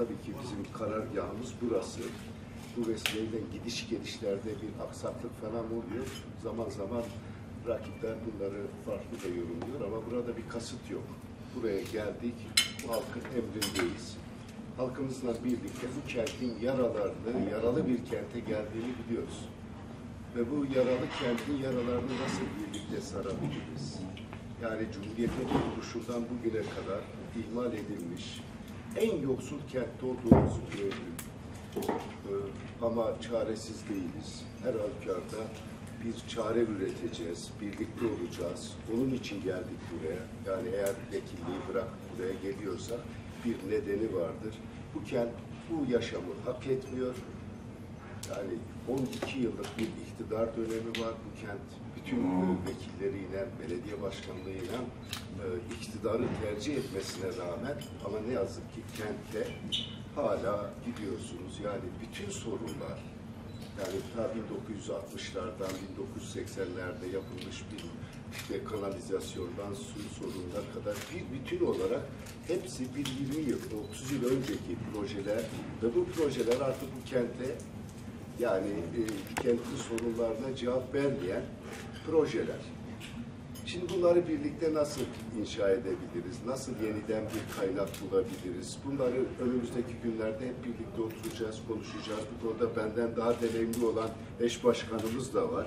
tabii ki bizim karargahımız burası. Bu vesileyle gidiş gelişlerde bir aksaklık falan oluyor. Zaman zaman rakipler bunları farklı da yorumluyor ama burada bir kasıt yok. Buraya geldik, bu halkın emrindeyiz. Halkımızla birlikte bu kentin yaralarını, yaralı bir kente geldiğini biliyoruz. Ve bu yaralı kentin yaralarını nasıl birlikte sarabiliriz? Yani Cumhuriyet'in kuruluşundan bugüne kadar ihmal edilmiş, en yoksul kentte olduğumuzu gördük. Ee, ama çaresiz değiliz. Her halükarda bir çare üreteceğiz, birlikte olacağız. Onun için geldik buraya. Yani eğer vekilliği bırak buraya geliyorsak bir nedeni vardır. Bu kent bu yaşamı hak etmiyor. Yani 12 yıllık bir iktidar dönemi var. Bu kent bütün e, vekilleriyle, belediye başkanlığıyla e, iktidarı tercih etmesine rağmen ama ne yazık ki kentte hala gidiyorsunuz. Yani bütün sorunlar yani ta 1960'lardan 1980'lerde yapılmış bir işte kanalizasyondan su sorununa kadar bir bütün olarak hepsi bir 20 yıl, 30 yıl önceki projeler ve bu projeler artık bu kente yani e, kentin sorunlarına cevap vermeyen projeler. Şimdi bunları birlikte nasıl inşa edebiliriz? Nasıl yeniden bir kaynak bulabiliriz? Bunları önümüzdeki günlerde hep birlikte oturacağız, konuşacağız. Bu konuda benden daha deneyimli olan eş başkanımız da var.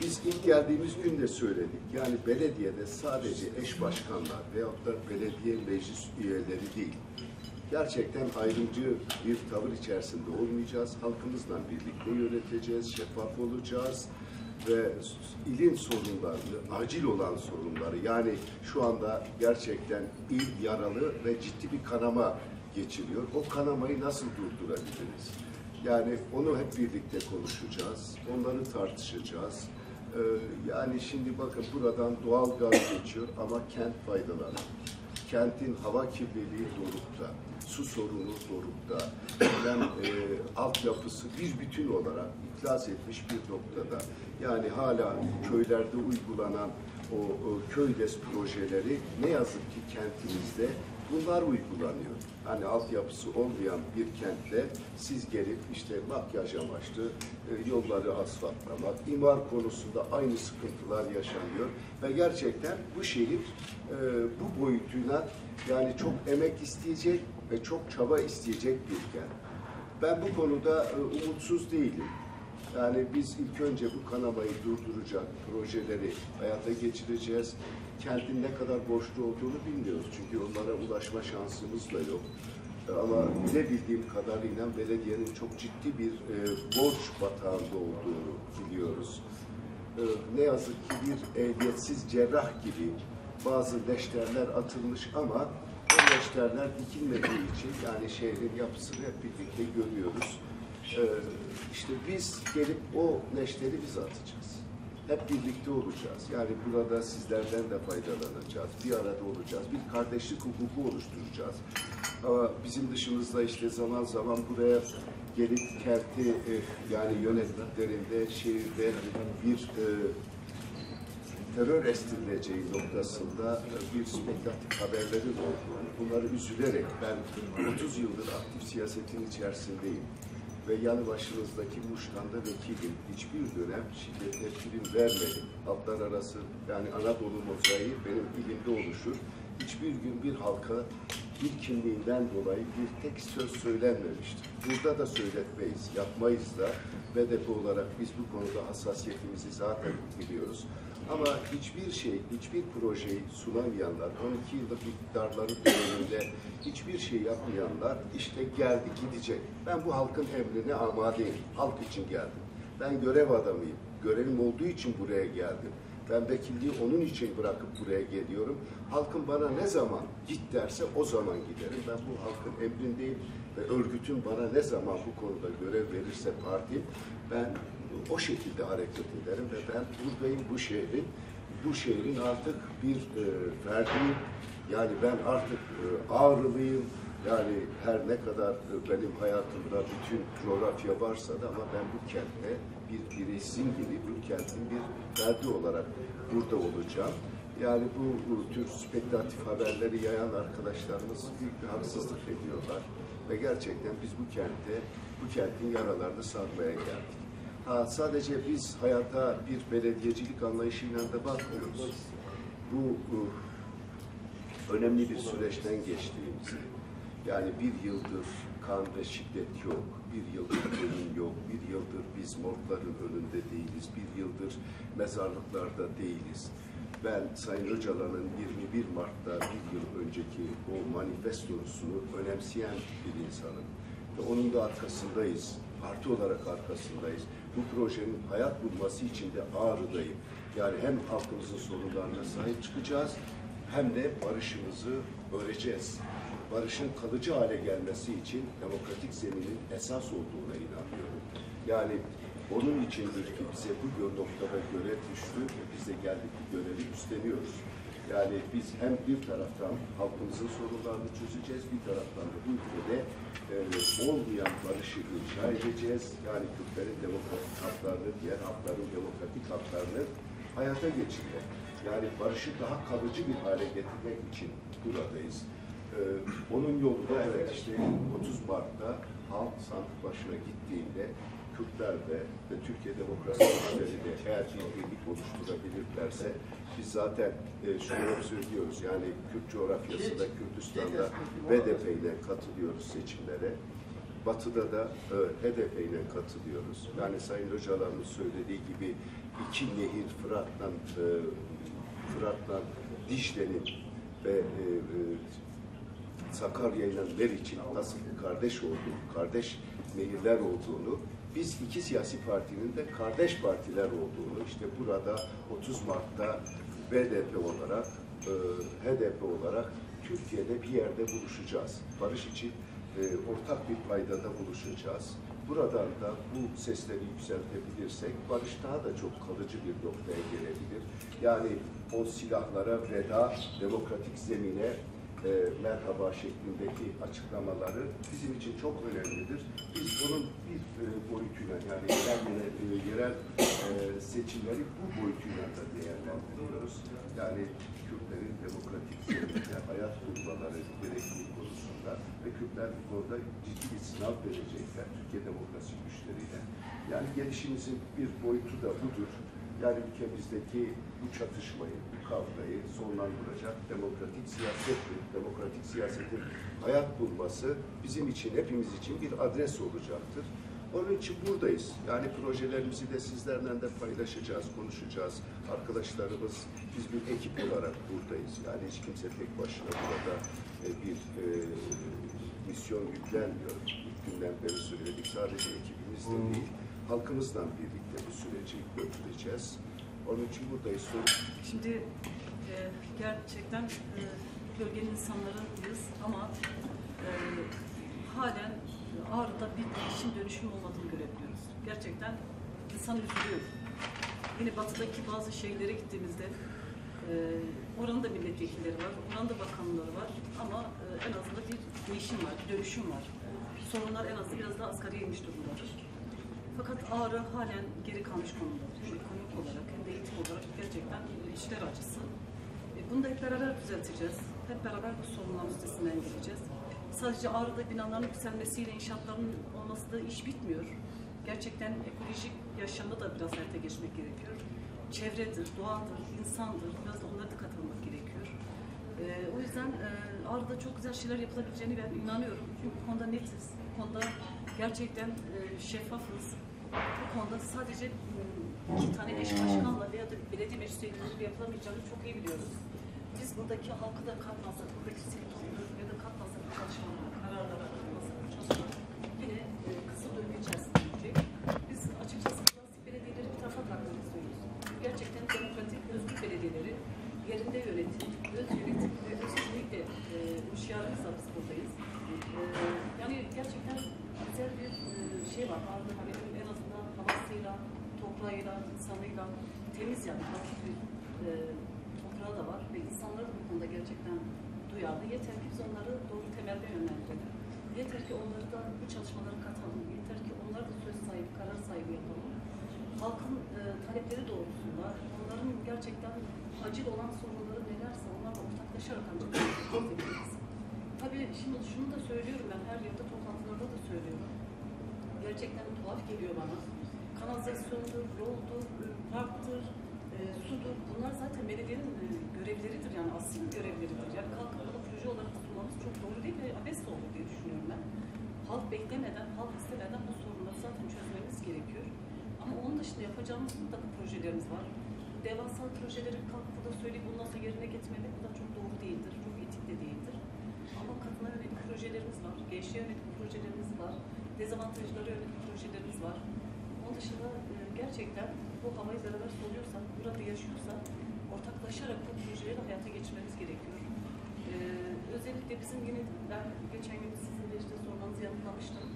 Biz ilk geldiğimiz gün de söyledik. Yani belediyede sadece eş başkanlar veyahut da belediye meclis üyeleri değil. Gerçekten ayrımcı bir tavır içerisinde olmayacağız. Halkımızla birlikte yöneteceğiz, şeffaf olacağız ve ilin sorunlarını, acil olan sorunları yani şu anda gerçekten il yaralı ve ciddi bir kanama geçiriyor. O kanamayı nasıl durdurabiliriz? Yani onu hep birlikte konuşacağız, onları tartışacağız. Ee, yani şimdi bakın buradan doğal gaz geçiyor ama kent faydalanıyor. Kentin hava kirliliği dorukta, su sorunu dorukta, hem e, altyapısı bir bütün olarak iflas etmiş bir noktada. Yani hala köylerde uygulanan o, o köydes projeleri ne yazık ki kentimizde bunlar uygulanıyor. Hani altyapısı olmayan bir kentte siz gelip işte makyaj amaçlı e, yolları asfaltlamak, imar konusunda aynı sıkıntılar yaşanıyor ve gerçekten bu şehir e, bu boyutuyla yani çok emek isteyecek ve çok çaba isteyecek bir kent. Ben bu konuda e, umutsuz değilim. Yani biz ilk önce bu kanamayı durduracak projeleri hayata geçireceğiz. Kentin ne kadar borçlu olduğunu bilmiyoruz. Çünkü onlara ulaşma şansımız da yok. Ama bilebildiğim kadarıyla belediyenin çok ciddi bir e, borç batağında olduğunu biliyoruz. E, ne yazık ki bir ehliyetsiz cerrah gibi bazı leşterler atılmış ama o leşterler dikilmediği için yani şehrin yapısını hep birlikte görüyoruz. Ee, işte biz gelip o neşteri biz atacağız. Hep birlikte olacağız. Yani burada sizlerden de faydalanacağız. Bir arada olacağız. Bir kardeşlik hukuku oluşturacağız. Ama bizim dışımızda işte zaman zaman buraya gelip kenti e, yani yönettiklerinde şehirde bir e, terör estirileceği noktasında bir spekülatif haberlerin olduğunu, bunları üzülerek ben 30 yıldır aktif siyasetin içerisindeyim ve yanı başınızdaki Muş'tan da vekilim. Hiçbir dönem şiddete prim vermedim. Halklar arası yani Anadolu mozaiği benim ilimde oluşur. Hiçbir gün bir halka bir kimliğinden dolayı bir tek söz söylenmemiştir. Burada da söyletmeyiz, yapmayız da BDP olarak biz bu konuda hassasiyetimizi zaten biliyoruz. Ama hiçbir şey, hiçbir projeyi sunamayanlar, 12 yıllık iktidarları döneminde hiçbir şey yapmayanlar işte geldi gidecek. Ben bu halkın emrine amadeyim. Halk için geldim. Ben görev adamıyım. Görevim olduğu için buraya geldim. Ben vekilliği onun için bırakıp buraya geliyorum. Halkın bana ne zaman git derse o zaman giderim. Ben bu halkın emrindeyim ve örgütün bana ne zaman bu konuda görev verirse partim ben o şekilde hareket ederim ve ben buradayım bu şehrin bu şehrin artık bir e, ferdiyim. Yani ben artık e, ağrılıyım. Yani her ne kadar e, benim hayatımda bütün coğrafya varsa da ama ben bu kentte bir bireysin gibi bu kentin bir ferdi olarak burada olacağım. Yani bu, bu tür spekülatif haberleri yayan arkadaşlarımız büyük bir haksızlık ediyorlar. Ve gerçekten biz bu kente, bu kentin yaralarını sarmaya geldik. Ha, sadece biz hayata bir belediyecilik anlayışıyla da bakmıyoruz. Bu önemli bir süreçten geçtiğimizi, yani bir yıldır kan ve şiddet yok, bir yıldır ölüm yok, bir yıldır biz morgların önünde değiliz, bir yıldır mezarlıklarda değiliz. Ben Sayın Öcalan'ın 21 Mart'ta bir yıl önceki o manifestosunu önemseyen bir insanım. Ve onun da arkasındayız, parti olarak arkasındayız. Bu projenin hayat bulması için de Ağrı'dayım. Yani hem halkımızın sorunlarına sahip çıkacağız, hem de barışımızı öreceğiz. Barışın kalıcı hale gelmesi için demokratik zeminin esas olduğuna inanıyorum. Yani onun içindir ki bize bu noktada görev düştü ve biz de geldik bu görevi üstleniyoruz. Yani biz hem bir taraftan halkımızın sorunlarını çözeceğiz, bir taraftan da bu ülkede e, olmayan barışı edeceğiz. Yani Kürtlerin demokratik haklarını, diğer halkların demokratik haklarını hayata geçirmek. Yani barışı daha kalıcı bir hale getirmek için buradayız. Ee, onun yolu da evet işte 30 Mart'ta halk sandık başına gittiğinde Kürtler de ve Türkiye Demokrasi Partileri de eğer bir birlik oluşturabilirlerse biz zaten e, şunu söylüyoruz yani Kürt coğrafyasında Kürdistan'da BDP ile katılıyoruz seçimlere. Batı'da da e, HDP ile katılıyoruz. Yani Sayın Öcalan'ın söylediği gibi iki nehir Fırat'la e, Fırat'la Dicle'nin ve e, e, Sakarya ile Meriç'in nasıl kardeş olduğunu, kardeş nehirler olduğunu, biz iki siyasi partinin de kardeş partiler olduğunu, işte burada 30 Mart'ta BDP olarak, e, HDP olarak Türkiye'de bir yerde buluşacağız. Barış için e, ortak bir paydada buluşacağız. Buradan da bu sesleri yükseltebilirsek barış daha da çok kalıcı bir noktaya gelebilir. Yani o silahlara veda, demokratik zemine e, merhaba şeklindeki açıklamaları bizim için çok önemlidir. Biz bunun bir e, boyutuyla yani yerel, e, yerel e, seçimleri bu boyutuyla da değerlendiriyoruz. Yani Kürtlerin demokratik zeminde hayat bulmaları gerektiği konusunda ve Kürtler bu konuda ciddi bir sınav verecekler Türkiye demokrasi güçleriyle. Yani gelişimizin bir boyutu da budur. Yani ülkemizdeki bu çatışmayı, bu kavgayı sonlandıracak demokratik siyasettir. Demokratik siyasetin hayat bulması bizim için, hepimiz için bir adres olacaktır. Onun için buradayız. Yani projelerimizi de sizlerle de paylaşacağız, konuşacağız. Arkadaşlarımız, biz bir ekip olarak buradayız. Yani hiç kimse tek başına burada e, bir e, misyon yüklenmiyor. İlk günden beri söyledik. Sadece ekibimizle değil, halkımızla birlikte bu süreci götüreceğiz. Onun için buradayız. Şimdi e, gerçekten e, bölgenin insanlarıyız ama e, halen Ağrı'da bir değişim dönüşüm olmadığını görebiliyoruz. Gerçekten insan üzülüyor. Yine batıdaki bazı şehirlere gittiğimizde e, oranın da milletvekilleri var, oranın da bakanları var ama e, en azından bir değişim var, bir dönüşüm var. Sorunlar en azından biraz daha asgariye inmiş durumdadır. Fakat Ağrı halen geri kalmış konumda. Hem ekonomik olarak hem de eğitim olarak gerçekten işler acısı. E, Bunu da hep beraber düzelteceğiz. Hep beraber bu sorunların üstesinden geleceğiz. Sadece Ağrı'da binaların yükselmesiyle inşaatların olması da iş bitmiyor. Gerçekten ekolojik yaşamı da biraz hayata geçmek gerekiyor. Çevredir, doğadır, insandır. Biraz da onlara dikkat almak gerekiyor. E, o yüzden e, Ağrı'da çok güzel şeyler yapılabileceğini ben inanıyorum. Çünkü bu konuda netiz. Bu konuda gerçekten e, şeffafız. Bu konuda sadece m, iki tane eş başkanla veya da belediye meclis üyeleri yapılamayacağını çok iyi biliyoruz. Biz buradaki halkı da katmazsak, buradaki sektörü toprağıyla, insanıyla temiz yani hafif bir e, toprağı da var ve insanlar da bu konuda gerçekten duyarlı. Yeter ki biz onları doğru temelde yönlendirelim. Yeter ki onları da bu çalışmalara katalım. Yeter ki onlar da söz sahibi, karar sahibi yapalım. Halkın e, talepleri doğrultusunda onların gerçekten acil olan sorunları nelerse onlarla ortaklaşarak ancak. Tabii şimdi şunu da söylüyorum ben her yerde çok gerçekten tuhaf geliyor bana. Kanalizasyondur, yoldur, parktır, e, sudur. Bunlar zaten belediyenin e, görevleridir yani asıl görevleridir. Yani kalkıp bunu proje olarak sunmamız çok doğru değil ve abes olur diye düşünüyorum ben. Halk beklemeden, halk istemeden bu sorunları zaten çözmemiz gerekiyor. Ama onun dışında yapacağımız mutlaka projelerimiz var. Devasa projeleri kalkıp burada söyleyip bundan sonra yerine getirmemek bu da çok doğru değildir, çok etik de değildir. Ama kadına yönelik projelerimiz var, gençliğe yönelik projelerimiz var, dezavantajlara yönelik projelerimiz var. Onun dışında e, gerçekten bu havayı beraber soluyorsak, burada yaşıyorsak ortaklaşarak bu projeleri hayata geçirmemiz gerekiyor. E, özellikle bizim yine ben geçen gün sizin de işte sormanızı yanıtlamıştım.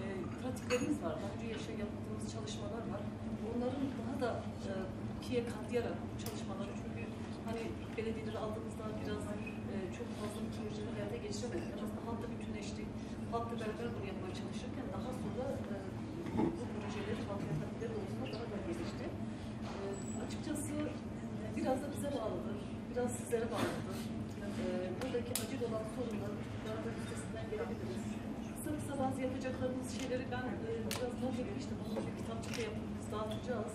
E, pratiklerimiz var, daha önce yaşa yaptığımız çalışmalar var. Bunların daha da e, ikiye katlayarak bu çalışmaları çünkü hani belediyeleri aldığımızda biraz e, çok fazla bu projeleri hayata geçiremedik. Biraz da halkla bütünleştik. Halkla beraber bunu yapmaya çalışırken daha sonra e, bu projeleri halka yapabildiği olduğunda daha da gelişti. E, açıkçası biraz da bize bağlıdır. Biraz sizlere bağlıdır. E, buradaki acil olan sorunlar daha da üstesinden gelebiliriz. Kısa kısa bazı yapacaklarımız şeyleri ben e, biraz not etmiştim. Onu bir kitapçıda yapıp dağıtacağız.